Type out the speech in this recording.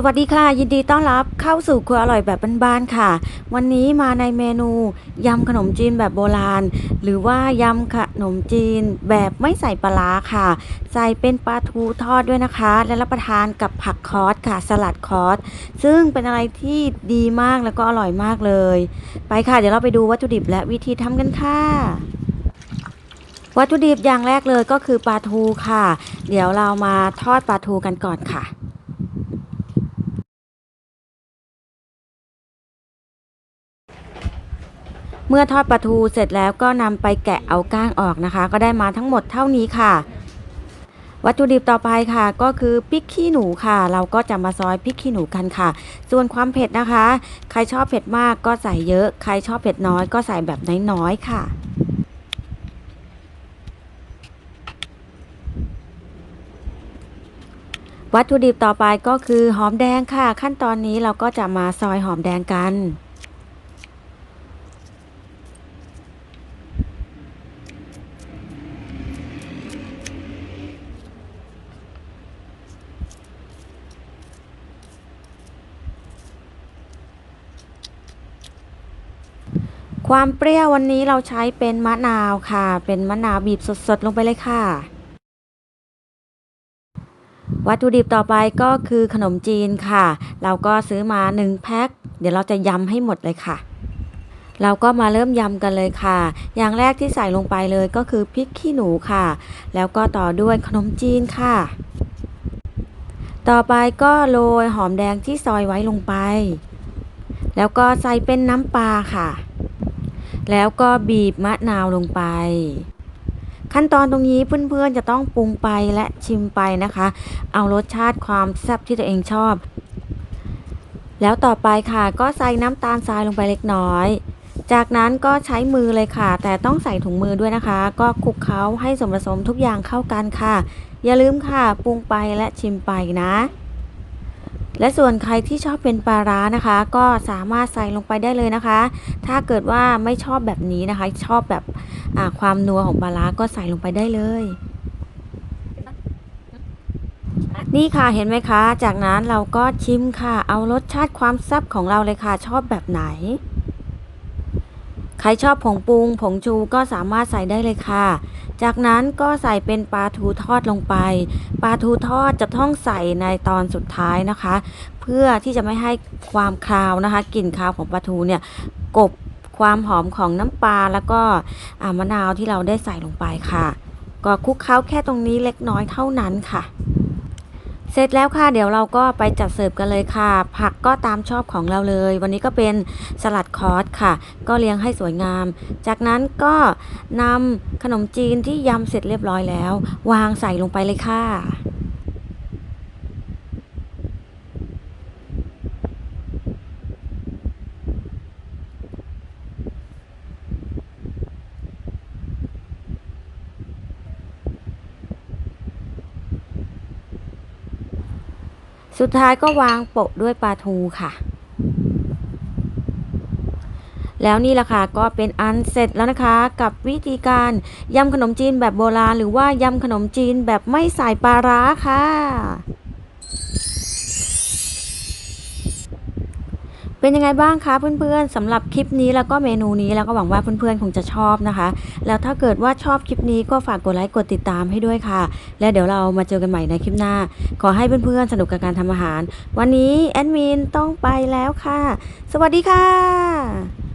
สวัสดีค่ะ ยินดีต้อนรับเข้าสู่ครัวอร่อยแบบบ้านๆค่ะ วันนี้มาในเมนูยำขนมจีนแบบโบราณ หรือว่ายำขนมจีนแบบไม่ใส่ปลาร้าค่ะ ใส่เป็นปลาทูทอดด้วยนะคะ และรับประทานกับผักคอสค่ะ สลัดคอสซึ่งเป็นอะไรที่ดีมากแล้วก็อร่อยมากเลย ไปค่ะ เดี๋ยวเราไปดูวัตถุดิบและวิธีทำกันค่ะวัตถุดิบอย่างแรกเลยก็คือปลาทูค่ะ เดี๋ยวเรามาทอดปลาทูกันก่อนค่ะ เมื่อทอดปลาทูเสร็จแล้วก็นำไปแกะเอาก้างออกนะคะ ก็ได้มาทั้งหมดเท่านี้ค่ะ วัตถุดิบต่อไปค่ะ ก็คือพริกขี้หนูค่ะ เราก็จะมาซอยพริกขี้หนูกันค่ะ ส่วนความเผ็ดนะคะ ใครชอบเผ็ดมากก็ใส่เยอะ ใครชอบเผ็ดน้อยก็ใส่แบบน้อยๆค่ะวัตถุดิบต่อไปก็คือหอมแดงค่ะ ขั้นตอนนี้เราก็จะมาซอยหอมแดงกัน ความเปรี้ยววันนี้เราใช้เป็นมะนาวค่ะ เป็นมะนาวบีบสดๆ ลงไปเลยค่ะ วัตถุดิบต่อไปก็คือขนมจีนค่ะ เราก็ซื้อมา1แพ็คเดี๋ยวเราจะยำให้หมดเลยค่ะ เราก็มาเริ่มยำกันเลยค่ะ อย่างแรกที่ใส่ลงไปเลยก็คือพริกขี้หนูค่ะ แล้วก็ต่อด้วยขนมจีนค่ะ ต่อไปก็โรยหอมแดงที่ซอยไว้ลงไป แล้วก็ใส่เป็นน้ำปลาค่ะ แล้วก็บีบมะนาวลงไป ขั้นตอนตรงนี้เพื่อนๆจะต้องปรุงไปและชิมไปนะคะ เอารสชาติความแซ่บที่ตัวเองชอบ แล้วต่อไปค่ะก็ใส่น้ำตาลทรายลงไปเล็กน้อย จากนั้นก็ใช้มือเลยค่ะ แต่ต้องใส่ถุงมือด้วยนะคะ ก็คลุกเคล้าให้ส่วนผสมทุกอย่างเข้ากันค่ะ อย่าลืมค่ะปรุงไปและชิมไปนะ และส่วนใครที่ชอบเป็นปลาร้านะคะ ก็สามารถใส่ลงไปได้เลยนะคะ ถ้าเกิดว่าไม่ชอบแบบนี้นะคะ ชอบแบบความนัวของปลาร้าก็ใส่ลงไปได้เลยนี่ค่ะเห็นไหมคะ จากนั้นเราก็ชิมค่ะ เอารสชาติความแซ่บของเราเลยค่ะ ชอบแบบไหน ใครชอบผงปรุง ผงชูก็สามารถใส่ได้เลยค่ะ จากนั้นก็ใส่เป็นปลาทูทอดลงไป ปลาทูทอดจะต้องใส่ในตอนสุดท้ายนะคะ เพื่อที่จะไม่ให้ความคาวนะคะกลิ่นคาวของปลาทูเนี่ยกบความหอมของน้ำปลาแล้วก็มะนาวที่เราได้ใส่ลงไปค่ะ ก็คลุกเคล้าแค่ตรงนี้เล็กน้อยเท่านั้นค่ะ เสร็จแล้วค่ะเดี๋ยวเราก็ไปจัดเสิร์ฟกันเลยค่ะ ผักก็ตามชอบของเราเลย วันนี้ก็เป็นสลัดคอร์สค่ะ ก็เลี้ยงให้สวยงาม จากนั้นก็นำขนมจีนที่ยำเสร็จเรียบร้อยแล้ว วางใส่ลงไปเลยค่ะ สุดท้ายก็วางโปะด้วยปลาทูค่ะ แล้วนี่แหละค่ะก็เป็นอันเสร็จแล้วนะคะ กับวิธีการยำขนมจีนแบบโบราณ หรือว่ายำขนมจีนแบบไม่ใส่ปลาร้าค่ะ เป็นยังไงบ้างคะเพื่อนๆสำหรับคลิปนี้แล้วก็เมนูนี้แล้วก็หวังว่าเพื่อนๆคงจะชอบนะคะ แล้วถ้าเกิดว่าชอบคลิปนี้ก็ฝากกดไลค์กดติดตามให้ด้วยค่ะ และเดี๋ยวเรามาเจอกันใหม่ในคลิปหน้า ขอให้เพื่อนๆสนุกกับการทำอาหาร วันนี้แอดมินต้องไปแล้วค่ะ สวัสดีค่ะ